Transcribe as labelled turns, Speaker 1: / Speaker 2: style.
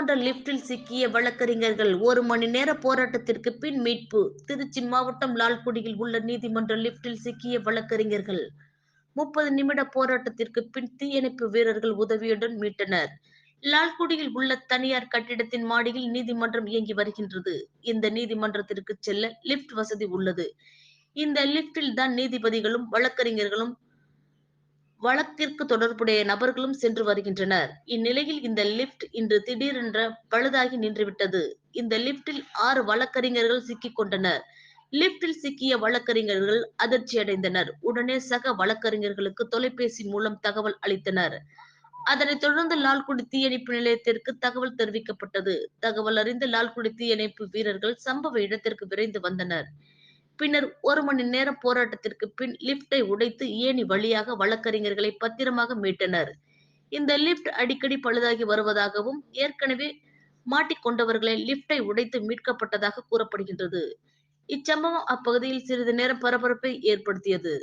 Speaker 1: நீதிமன்ற லிப்டில் சிக்கிய வழக்கறிஞர்கள் ஒரு மணி நேர போராட்டத்திற்கு பின் மீட்பு. திருச்சி மாவட்டம் லால்குடியில் உள்ள நீதிமன்ற லிப்டில் சிக்கிய வழக்கறிஞர்கள் முப்பது நிமிட போராட்டத்திற்கு பின் தீயணைப்பு வீரர்கள் உதவியுடன் மீட்டனர். லால்குடியில் உள்ள தனியார் கட்டிடத்தின் மாடியில் நீதிமன்றம் இயங்கி வருகின்றது. இந்த நீதிமன்றத்திற்கு செல்ல லிப்ட் வசதி உள்ளது. இந்த லிப்டில் தான் நீதிபதிகளும் வழக்கறிஞர்களும் வழக்கிற்கு தொடர்புடைய நபர்களும் சென்று வருகின்றனர். இந்நிலையில் இந்த லிப்ட் இன்று திடீரென்ற பழுதாகி நின்றுவிட்டது. இந்த லிப்டில் ஆறு வழக்கறிஞர்கள் சிக்கிக் கொண்டனர். லிப்டில் சிக்கிய வழக்கறிஞர்கள் அதிர்ச்சி அடைந்தனர். உடனே சக வழக்கறிஞர்களுக்கு தொலைபேசி மூலம் தகவல் அளித்தனர். அதனைத் தொடர்ந்து லால்குடி தீயணைப்பு நிலையத்திற்கு தகவல் தெரிவிக்கப்பட்டது. தகவல் அறிந்த லால்குடி தீயணைப்பு வீரர்கள் சம்பவ இடத்திற்கு விரைந்து வந்தனர். பின்னர் ஒரு மணி நேர போராட்டத்திற்கு பின் லிப்டை உடைத்து ஏணி வழியாக வழக்கறிஞர்களை பத்திரமாக மீட்டனர். இந்த லிப்ட் அடிக்கடி பழுதாகி வருவதாகவும் ஏற்கனவே மாட்டிக்கொண்டவர்களை லிப்டை உடைத்து மீட்கப்பட்டதாக கூறப்படுகின்றது. இச்சம்பவம் அப்பகுதியில் சிறிது நேரம் பரபரப்பை ஏற்படுத்தியது.